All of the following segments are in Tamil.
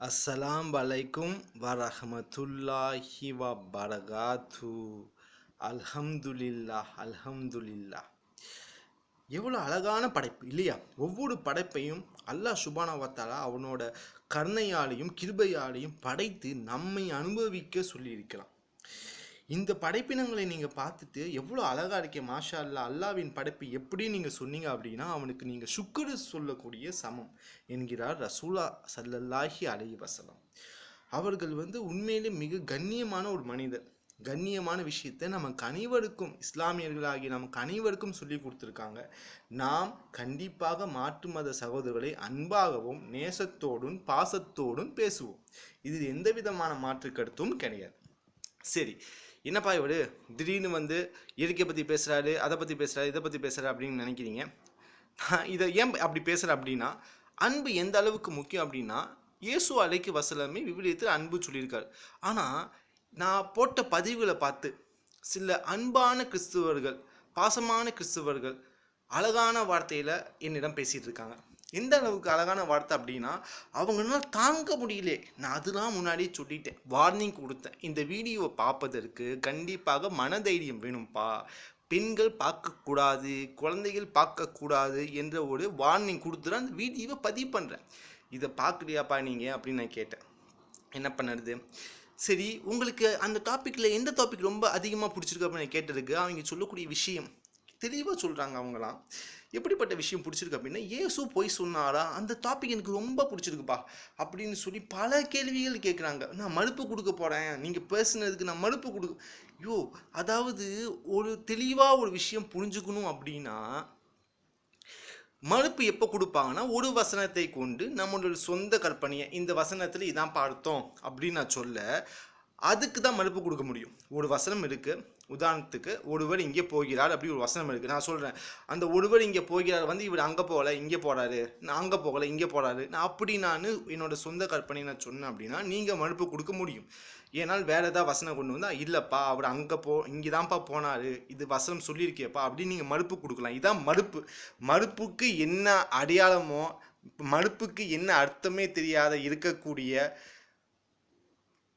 அஸ்ஸலாம் வலைக்கும் வரஹமத்துல்லாஹி வ பரகாத்து அல்ஹம்துலில்லா அல்ஹம்துலில்லா எவ்வளோ அழகான படைப்பு இல்லையா? ஒவ்வொரு படைப்பையும் அல்லாஹ் சுபானவத்தாலா அவனோட கருணையாலையும் கிருபையாலையும் படைத்து நம்மை அனுபவிக்க சொல்லியிருக்கிறான். இந்த படைப்பினங்களை நீங்கள் பார்த்துட்டு எவ்வளோ அழகாக இருக்கே மாஷா அல்லா அல்லாவின் படைப்பு எப்படி நீங்கள் சொன்னீங்க அப்படின்னா அவனுக்கு நீங்கள் சுக்குரு சொல்லக்கூடிய சமம் என்கிறார் ரசூலா சல்லல்லாஹி அலி வசலாம் அவர்கள் வந்து உண்மையிலே மிக கண்ணியமான ஒரு மனிதர். கண்ணியமான விஷயத்தை நமக்கு அனைவருக்கும் இஸ்லாமியர்களாகி நமக்கு அனைவருக்கும் சொல்லி கொடுத்துருக்காங்க. நாம் கண்டிப்பாக மாற்று மத சகோதரர்களை அன்பாகவும் நேசத்தோடும் பாசத்தோடும் பேசுவோம். இதில் எந்த விதமான மாற்று கருத்தும் கிடையாது. சரி என்னப்பா இவரு? திடீர்னு வந்து இயற்கை பற்றி பேசுகிறாரு அதை பற்றி பேசுகிறாரு இதை பற்றி பேசுகிறாரு அப்படின்னு நினைக்கிறீங்க. நான் இதை ஏன் அப்படி பேசுகிறேன் அப்படின்னா அன்பு எந்த அளவுக்கு முக்கியம் அப்படின்னா இயேசு அலைக்கு வசலமே விவிலியத்தில் அன்பு சொல்லியிருக்காரு. ஆனால் நான் போட்ட பதிவுகளை பார்த்து சில அன்பான கிறிஸ்துவர்கள் பாசமான கிறிஸ்துவர்கள் அழகான வார்த்தையில் என்னிடம் பேசிகிட்டு இருக்காங்க. எந்த அளவுக்கு அழகான வார்த்தை அப்படின்னா அவங்களால தாங்க முடியல. நான் அதுதான் முன்னாடியே சொல்லிட்டேன். வார்னிங் கொடுத்தேன். இந்த வீடியோவை பார்ப்பதற்கு கண்டிப்பாக மனதைரியம் வேணும்ப்பா பெண்கள் பார்க்கக்கூடாது குழந்தைகள் பார்க்கக்கூடாது என்ற ஒரு வார்னிங் கொடுத்துட்டு அந்த வீடியோவை பதிவு பண்ணுறேன் இதை பார்க்கலையாப்பா நீங்கள் அப்படின்னு நான் கேட்டேன். என்ன பண்ணுறது? சரி உங்களுக்கு அந்த டாப்பிக்கில் எந்த டாபிக் ரொம்ப அதிகமாக பிடிச்சிருக்கு அப்படின்னு கேட்டதுக்கு அவங்க சொல்லக்கூடிய விஷயம் தெளிவாக சொல்கிறாங்க அவங்களாம் எப்படிப்பட்ட விஷயம் பிடிச்சிருக்கு அப்படின்னா ஏசு போய் சொன்னாரா? அந்த டாபிக் எனக்கு ரொம்ப பிடிச்சிருக்குப்பா. அப்படின்னு சொல்லி பல கேள்விகள் கேட்குறாங்க நான் மறுப்பு கொடுக்க போகிறேன் நீங்கள் பேசுனதுக்கு நான் மறுப்பு கொடுக்க ஐயோ அதாவது ஒரு தெளிவாக ஒரு விஷயம் புரிஞ்சுக்கணும் அப்படின்னா மறுப்பு எப்போ கொடுப்பாங்கன்னா ஒரு வசனத்தை கொண்டு நம்மளோட சொந்த கற்பனையை இந்த வசனத்தில் இதான் பார்த்தோம் அப்படின்னு நான் சொல்ல அதுக்கு தான் மறுப்பு கொடுக்க முடியும். ஒரு வசனம் இருக்குது உதாரணத்துக்கு ஒருவர் இங்கே போகிறார் அப்படி ஒரு வசனம் இருக்குது நான் சொல்கிறேன் அந்த ஒருவர் இங்கே போகிறார் வந்து இவர் அங்கே போகலை இங்கே போகிறாரு நான் அங்கே போகலை இங்கே போகிறாரு நான் அப்படி நான் என்னோடய சொந்த கற்பனை நான் சொன்னேன் அப்படின்னா நீங்கள் மறுப்பு கொடுக்க முடியும். ஏன்னால் வேறு ஏதாவது வசனம் கொண்டு வந்தால் இல்லைப்பா அவர் அங்கே போ இங்கே தான்ப்பா போனார். இது வசனம் சொல்லியிருக்கேப்பா. அப்படின்னு நீங்கள் மறுப்பு கொடுக்கலாம். இதுதான் மறுப்பு. மறுப்புக்கு என்ன அடையாளமோ மறுப்புக்கு என்ன அர்த்தமே தெரியாத இருக்கக்கூடிய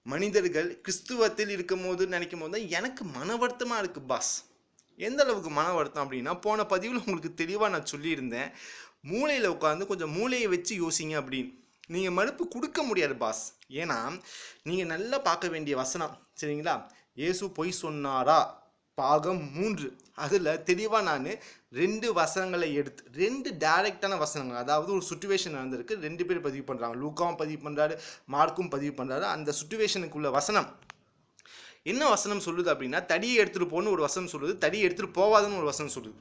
மனிதர்கள் கிறிஸ்துவத்தில் இருக்கும் போது நினைக்கும் போது தான் எனக்கு மன வருத்தமாக இருக்குது பாஸ் எந்த அளவுக்கு மன வருத்தம் அப்படின்னா போன பதிவில் உங்களுக்கு தெளிவாக நான் சொல்லியிருந்தேன். மூளையில் உட்காந்து கொஞ்சம் மூளையை வச்சு யோசிங்க அப்படின்னு. நீங்கள் மறுப்பு கொடுக்க முடியாது பாஸ் ஏன்னா நீங்கள் நல்லா பார்க்க வேண்டிய வசனம் சரிங்களா? இயேசு பொய் சொன்னாரா? பாகம் மூன்று. அதில் தெளிவாக நான் ரெண்டு வசனங்களை எடுத்து ரெண்டு டைரக்டான வசனங்கள் அதாவது ஒரு சுச்சுவேஷன் நடந்திருக்கு ரெண்டு பேர் பதிவு பண்ணுறாங்க லூக்காவும் பதிவு பண்ணுறாரு மார்க்கும் பதிவு பண்ணுறாரு அந்த சுச்சுவேஷனுக்குள்ள வசனம். என்ன வசனம் சொல்லுது அப்படின்னா தடியை எடுத்துகிட்டு போகணும்னு ஒரு வசனம் சொல்லுது தடியை எடுத்துகிட்டு போகாதுன்னு ஒரு வசனம் சொல்லுது.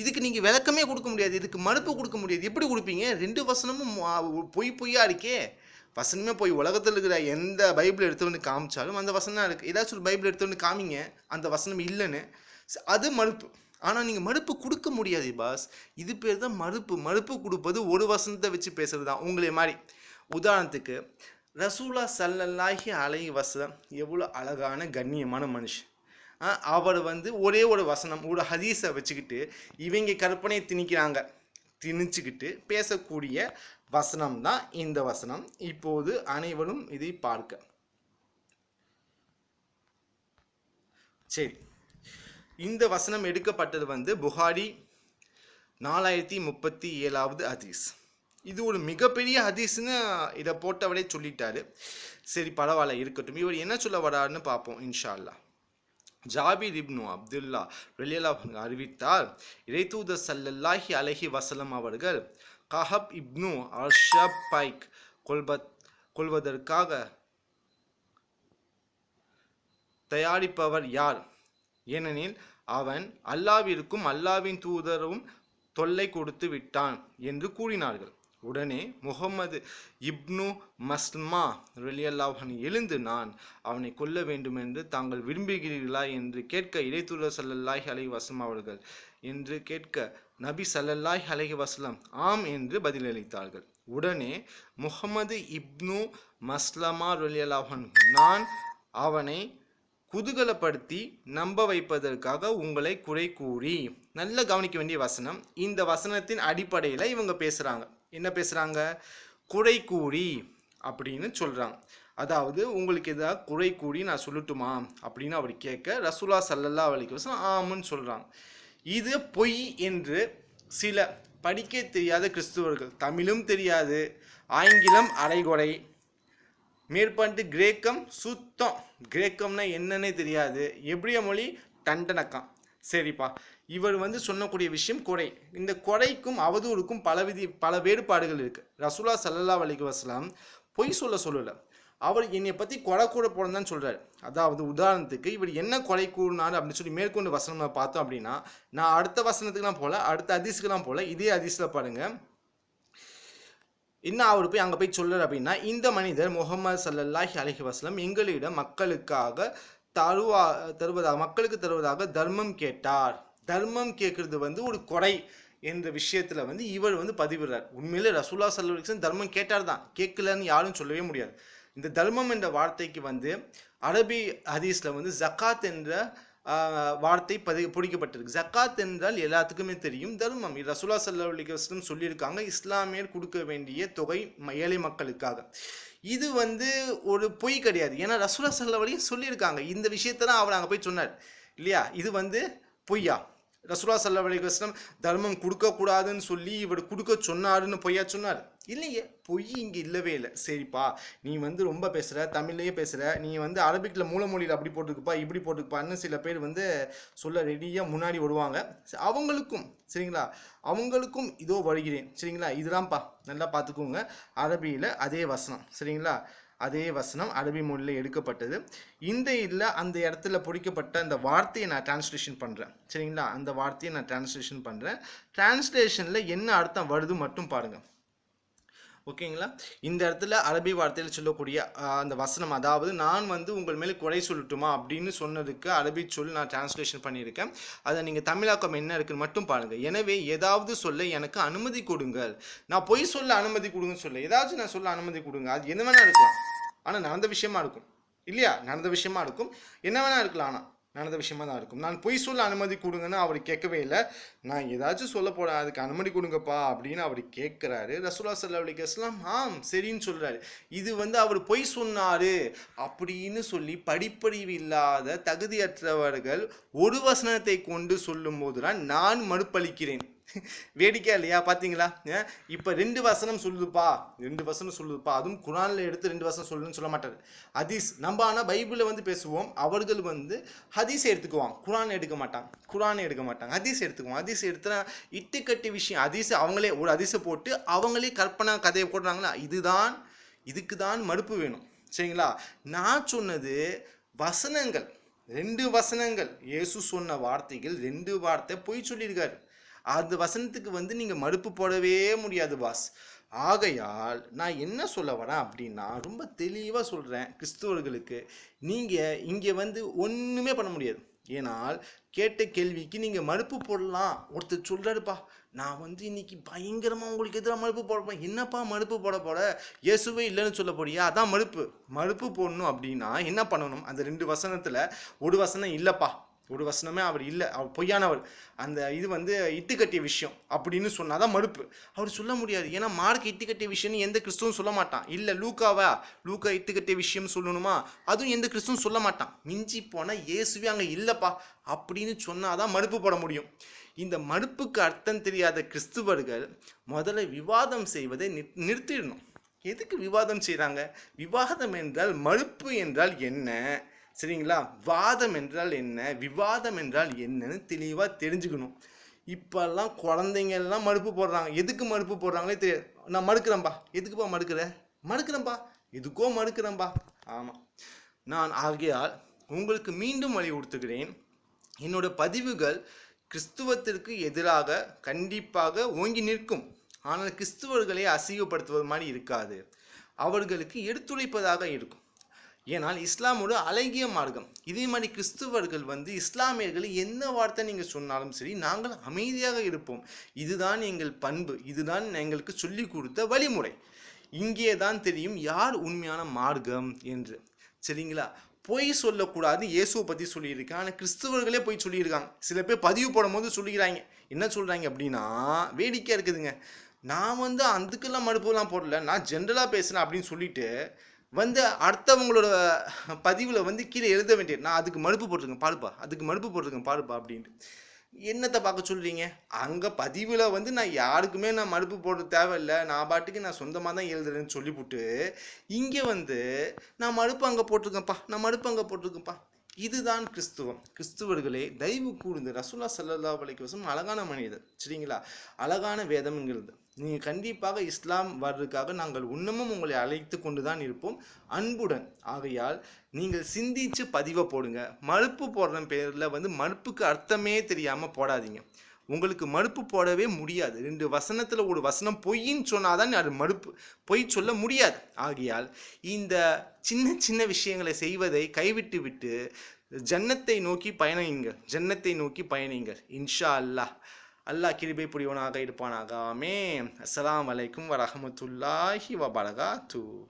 இதுக்கு நீங்கள் விளக்கமே கொடுக்க முடியாது இதுக்கு மறுப்பு கொடுக்க முடியாது. எப்படி கொடுப்பீங்க? ரெண்டு வசனமும் பொய் பொய்யா இருக்கே. வசனமே போய் உலகத்தில் இருக்கிற எந்த பைபிள் எடுத்து காமிச்சாலும் அந்த வசனம் இருக்குது ஏதாச்சும் ஒரு பைபிள் எடுத்து காமிங்க அந்த வசனம் இல்லைன்னு. அது மறுப்பு. ஆனால் நீங்கள் மறுப்பு கொடுக்க முடியாது பாஸ். இது பேர் தான் மறுப்பு. மறுப்பு கொடுப்பது ஒரு வசனத்தை வச்சு பேசுறது தான் உங்களே மாதிரி. உதாரணத்துக்கு ரசூலா சல்லல்லாஹி அலை வசனம் எவ்வளோ அழகான கண்ணியமான மனுஷன். அவர் வந்து ஒரே ஒரு வசனம் ஒரு ஹதீஸை வச்சுக்கிட்டு இவங்க கற்பனையை திணிக்கிறாங்க. திணிச்சுக்கிட்டு பேசக்கூடிய வசனம் தான் இந்த வசனம். இப்போது அனைவரும் இதை பார்க்க. சரி. இந்த வசனம் எடுக்கப்பட்டது வந்து புகாரி நாலாயிரத்தி முப்பத்தி ஏழாவது ஹதீஸ். இது ஒரு மிகப்பெரிய ஹதீஸ்னு இதை போட்டவரே சொல்லிட்டாரு. சரி பரவாயில்ல இருக்கட்டும். இவர் என்ன சொல்ல வராருன்னு பார்ப்போம் இன்ஷா அல்லாஹ் ஜாபீர் இப்னு அப்துல்லா வெளியலா அறிவித்தார் இறைத்தூத சல்லல்லாஹி அலஹி வசலம் அவர்கள் கஹப் இப்னு அர்ஷப் பைக் கொள்வத் கொள்வதற்காக தயாரிப்பவர் யார்? ஏனெனில் அவன் அல்லாவிற்கும் அல்லாவின் தூதரும் தொல்லை கொடுத்து விட்டான் என்று கூறினார்கள். உடனே முகமது இப்னு மஸ்மா ரலியல்லாஹன் எழுந்து நான் அவனை கொல்ல வேண்டும் என்று தாங்கள் விரும்புகிறீர்களா? என்று கேட்க இடைத்துள்ள ஸல்லல்லாஹு அலை வசம் அவர்கள் என்று கேட்க நபி சல்லல்லாய் அலஹி வஸ்லம் ஆம் என்று பதிலளித்தார்கள். உடனே முகமது இப்னு மஸ்லமா ரொலியலாஹன் நான் அவனை குதூகலப்படுத்தி நம்ப வைப்பதற்காக உங்களை குறை கூறி நல்ல கவனிக்க வேண்டிய வசனம். இந்த வசனத்தின் அடிப்படையில் இவங்க பேசுகிறாங்க என்ன பேசுகிறாங்க குறை கூறி அப்படின்னு சொல்கிறாங்க அதாவது உங்களுக்கு எதாவது குறை கூடி நான் சொல்லட்டுமா? அப்படின்னு அவர் கேட்க ரசூலா சல்லல்லா அலைஹி வசனம் ஆமுன்னு சொல்கிறாங்க இது பொய் என்று சில படிக்க தெரியாத கிறிஸ்துவர்கள் தமிழும் தெரியாது ஆங்கிலம் அரைகுறை மேற்பாட்டு கிரேக்கம் சுத்தம். கிரேக்கம்னா என்னன்னே தெரியாது. எப்படிய மொழி? தண்டனக்கம் சரிப்பா. இவர் வந்து சொன்னக்கூடிய விஷயம் குறை இந்த கொடைக்கும் அவதூறுக்கும் பல விதி பல வேறுபாடுகள் இருக்குது ரசூலா சல்லல்லா அலைஹி வசலாம் பொய் சொல்ல சொல்லலை. அவர் என்னை பற்றி கொலை கூட போடணும் தான் சொல்கிறார் அதாவது உதாரணத்துக்கு இவர் என்ன கொலை கூறினார் அப்படின்னு சொல்லி மேற்கொண்டு வசனம் நம்ம பார்த்தோம் அப்படின்னா நான் அடுத்த வசனத்துக்குலாம் போகல அடுத்த அதிசுக்கெலாம் போகல இதே அதிசில் பாருங்கள் இன்னும் அவர் போய் அங்கே போய் சொல்கிறார் அப்படின்னா இந்த மனிதர் முகமது சல்லல்லாஹி அலஹி வஸ்லம் எங்களிடம் மக்களுக்காக தருவா தருவதாக மக்களுக்கு தருவதாக தர்மம் கேட்டார். தர்மம் கேட்குறது வந்து ஒரு கொடை என்ற விஷயத்தில் வந்து இவர் வந்து பதிவிடுறார். உண்மையிலே ரசூல்லா சல்லா தர்மம் கேட்டார் தான் கேட்கலன்னு யாரும் சொல்லவே முடியாது. இந்த தர்மம் என்ற வார்த்தைக்கு வந்து அரபி ஹதீஸில் வந்து ஜக்காத் என்ற வார்த்தை பதி பிடிக்கப்பட்டிருக்கு. ஜக்காத் என்றால் எல்லாத்துக்குமே தெரியும். தர்மம். ரசுல்லா ரசூலா சல்லா சொல்லியிருக்காங்க. இஸ்லாமியர் கொடுக்க வேண்டிய தொகை ம- ஏழை மக்களுக்காக. இது வந்து ஒரு பொய் கிடையாது. ஏன்னா ரசுல்லா சல்லா அலியும் சொல்லியிருக்காங்க. இந்த விஷயத்தான் அவர் அங்கே போய் சொன்னார். இல்லையா? இது வந்து பொய்யா? ரசூலா சல்லா அலிகஸ்லம் தர்மம் கொடுக்கக்கூடாதுன்னு சொல்லி இவர் கொடுக்க சொன்னாருன்னு பொய்யா சொன்னார்? இல்லையே பொய் இங்கே இல்லவே இல்லை. சரிப்பா நீ வந்து ரொம்ப பேசுகிற தமிழ்லேயே பேசுகிற நீ வந்து அரபிக்கில் மூலமொழியில் அப்படி போட்டுக்குப்பா இப்படி போட்டுக்குப்பான்னு சில பேர் வந்து சொல்ல ரெடியாக முன்னாடி வருவாங்க. அவங்களுக்கும் சரிங்களா? அவங்களுக்கும் இதோ வருகிறேன். சரிங்களா? இதுதான்ப்பா நல்லா பார்த்துக்கோங்க. அரபியில் அதே வசனம் சரிங்களா? அதே வசனம் அரபி மொழியில் எடுக்கப்பட்டது. இந்த இதில் அந்த இடத்துல பொறிக்கப்பட்ட அந்த வார்த்தையை நான் டிரான்ஸ்லேஷன் பண்ணுறேன் சரிங்களா? அந்த வார்த்தையை நான் டிரான்ஸ்லேஷன் பண்ணுறேன் டிரான்ஸ்லேஷனில் என்ன அர்த்தம் வருது மட்டும் பாருங்கள் ஓகேங்களா? இந்த இடத்துல அரபி வார்த்தையில் சொல்லக்கூடிய அந்த வசனம் அதாவது நான் வந்து உங்கள் மேலே குறை சொல்லட்டுமா அப்படின்னு சொன்னதுக்கு அரபி சொல் நான் டிரான்ஸ்லேஷன் பண்ணியிருக்கேன். அதை நீங்கள் தமிழாக்கம் என்ன இருக்குன்னு மட்டும் பாருங்கள் எனவே ஏதாவது சொல்ல எனக்கு அனுமதி கொடுங்கள். நான் பொய் சொல்ல அனுமதி கொடுங்கன்னு சொல்ல ஏதாச்சும் நான் சொல்ல அனுமதி கொடுங்க. அது என்ன வேணால் இருக்கலாம். ஆனால் நடந்த விஷயமா இருக்கும். இல்லையா? நடந்த விஷயமா இருக்கும். என்ன வேணால் இருக்கலாம். ஆனால் நடந்த விஷயமா தான் இருக்கும். நான் பொய் சொல்ல அனுமதி கொடுங்கன்னு அவர் கேட்கவே இல்லை. நான் ஏதாச்சும் சொல்ல போறேன் அதுக்கு அனுமதி கொடுங்கப்பா அப்படின்னு அவர் கேட்குறாரு. ரசூலா சல்லா அலிகஸ்லாம் ஆம் சரின்னு சொல்கிறாரு இது வந்து அவர் பொய் சொன்னாரு அப்படின்னு சொல்லி படிப்பறிவு இல்லாத தகுதியற்றவர்கள் ஒரு வசனத்தை கொண்டு சொல்லும் போதுதான் நான் மறுப்பளிக்கிறேன். வேடிக்கை இல்லையா? பார்த்தீங்களா இப்போ ரெண்டு வசனம் சொல்லுதுப்பா. ரெண்டு வசனம் சொல்லுதுப்பா. அதுவும் குரானில் எடுத்து ரெண்டு வசனம் சொல்லுன்னு சொல்ல மாட்டார். ஹதீஸ் நம்ம ஆனால் பைபிளில் வந்து பேசுவோம். அவர்கள் வந்து ஹதீஸ் எடுத்துக்குவாங்க. குரான் எடுக்க மாட்டாங்க. குரான் எடுக்க மாட்டாங்க. ஹதீஸ் எடுத்துக்குவோம் ஹதீஸ் எடுத்துனா இட்டுக்கட்டி விஷயம். ஹதீஸ் அவங்களே ஒரு ஹதீஸை போட்டு அவங்களே கற்பனை கதையை போடுறாங்களா? இதுதான் இதுக்கு தான் மறுப்பு வேணும். சரிங்களா? நான் சொன்னது வசனங்கள். ரெண்டு வசனங்கள். இயேசு சொன்ன வார்த்தைகள் ரெண்டு வார்த்தை பொய் சொல்லியிருக்காரு. அந்த வசனத்துக்கு வந்து நீங்கள் மறுப்பு போடவே முடியாது பாஸ் ஆகையால் நான் என்ன சொல்ல வரேன் அப்படின்னா ரொம்ப தெளிவாக சொல்கிறேன் கிறிஸ்துவர்களுக்கு. நீங்கள் இங்கே வந்து ஒன்றுமே பண்ண முடியாது. ஏனால் கேட்ட கேள்விக்கு நீங்கள் மறுப்பு போடலாம். ஒருத்தர் சொல்கிறாருப்பா நான் வந்து இன்னைக்கு பயங்கரமாக உங்களுக்கு எதிராக மறுப்பு போடப்போம் என்னப்பா மறுப்பு போட போட இயேசுவே இல்லைன்னு சொல்ல போறியா? அதான் மறுப்பு. மறுப்பு போடணும் அப்படின்னா என்ன பண்ணணும்? அந்த ரெண்டு வசனத்தில் ஒரு வசனம் இல்லைப்பா. ஒரு வசனமே அவர் இல்லை. அவர் பொய்யானவர். அந்த இது வந்து இட்டுக்கட்டிய விஷயம் அப்படின்னு சொன்னால் தான் மறுப்பு. அவர் சொல்ல முடியாது. ஏன்னா மார்க் இட்டுக்கட்டிய விஷயம்னு எந்த கிறிஸ்துவும் சொல்ல மாட்டான். இல்லை லூக்காவா? லூக்கா இட்டுக்கட்டிய விஷயம் சொல்லணுமா? அதுவும் எந்த கிறிஸ்துவும் சொல்ல மாட்டான். மிஞ்சி போனால் இயேசுவே அங்கே இல்லைப்பா அப்படின்னு சொன்னால் தான் மறுப்பு போட முடியும். இந்த மறுப்புக்கு அர்த்தம் தெரியாத கிறிஸ்துவர்கள் முதல்ல விவாதம் செய்வதை நிற்- நிறுத்திடணும். எதுக்கு விவாதம் செய்கிறாங்க விவாதம் என்றால் மறுப்பு என்றால் என்ன? சரிங்களா? வாதம் என்றால் என்ன? விவாதம் என்றால் என்னன்னு தெளிவாக தெரிஞ்சுக்கணும். இப்போல்லாம் குழந்தைங்க எல்லாம் மறுப்பு போடுறாங்க. எதுக்கு மறுப்பு போடுறாங்களே தெரியாது. நான் மறுக்கிறேன்பா எதுக்குப்பா மறுக்கிற மறுக்கிறேன்பா எதுக்கோ மறுக்கிறேன்பா ஆமாம் நான் ஆகையால் உங்களுக்கு மீண்டும் வலியுறுத்துகிறேன் என்னோட பதிவுகள் கிறிஸ்துவத்திற்கு எதிராக கண்டிப்பாக ஓங்கி நிற்கும். ஆனால் கிறிஸ்துவர்களை அசிங்கப்படுத்துவது மாதிரி இருக்காது. அவர்களுக்கு எடுத்துரைப்பதாக இருக்கும். ஏனால் இஸ்லாம் ஒரு அழகிய மார்க்கம். இதே மாதிரி கிறிஸ்துவர்கள் வந்து இஸ்லாமியர்களை என்ன வார்த்தை நீங்கள் சொன்னாலும் சரி நாங்கள் அமைதியாக இருப்போம். இதுதான் எங்கள் பண்பு. இதுதான் எங்களுக்கு சொல்லி கொடுத்த வழிமுறை. இங்கே தான் தெரியும் யார் உண்மையான மார்க்கம் என்று. சரிங்களா? பொய் சொல்லக்கூடாது. இயேசுவை பற்றி சொல்லியிருக்கேன் ஆனால் கிறிஸ்துவர்களே போய் சொல்லியிருக்காங்க. சில பேர் பதிவு போடும்போது சொல்லிக்கிறாங்க. என்ன சொல்கிறாங்க அப்படின்னா வேடிக்கையாக இருக்குதுங்க. நான் வந்து அதுக்கெல்லாம் மறுப்புலாம் போடல. நான் ஜென்ரலாக பேசுகிறேன் அப்படின்னு சொல்லிட்டு வந்து அடுத்தவங்களோட பதிவில் வந்து கீழே எழுத வேண்டியது நான் அதுக்கு மனுப்பு போட்டிருக்கேன் பாருப்பா அதுக்கு மனுப்பு போட்டிருக்கேன் பாருப்பா அப்படின்ட்டு. என்னத்தை பார்க்க சொல்கிறீங்க அங்கே பதிவில் வந்து நான் யாருக்குமே நான் மறுப்பு போட தேவையில்லை நான் பாட்டுக்கு நான் சொந்தமாக தான் எழுதுறேன்னு சொல்லிவிட்டு இங்கே வந்து நான் மறுப்பு அங்கே போட்டிருக்கேன்ப்பா நான் மறுப்பு அங்கே போட்டிருக்கேன்ப்பா. இதுதான் கிறிஸ்துவம். கிறிஸ்துவர்களே தயவு கூர்ந்து ரசுல்லா சல்லல்லா வலைக்கு வசம் அழகான மனிதர் சரிங்களா? அழகான வேதம்ங்கிறது. நீங்கள் கண்டிப்பாக இஸ்லாம் வர்றதுக்காக நாங்கள் இன்னமும் உங்களை அழைத்து கொண்டு தான் இருப்போம். அன்புடன். ஆகையால் நீங்கள் சிந்திச்சு பதிவை போடுங்க. மறுப்பு போடுற பேரில் வந்து மறுப்புக்கு அர்த்தமே தெரியாமல் போடாதீங்க. உங்களுக்கு மறுப்பு போடவே முடியாது. ரெண்டு வசனத்தில் ஒரு வசனம் பொய்ன்னு சொன்னாதான் அது மறுப்பு பொய் சொல்ல முடியாது. ஆகையால் இந்த சின்ன சின்ன விஷயங்களை செய்வதை கைவிட்டு விட்டு ஜன்னத்தை நோக்கி பயணியுங்கள். ஜன்னத்தை நோக்கி பயணியுங்கள். இன்ஷா அல்லாஹ். அல்லாஹ் கிருபை புரியவனாக இருப்பானாக. ஆமே அஸ்லாம் வலைக்கும் வரஹமத்துல்லாஹி வபரகாத்தூ.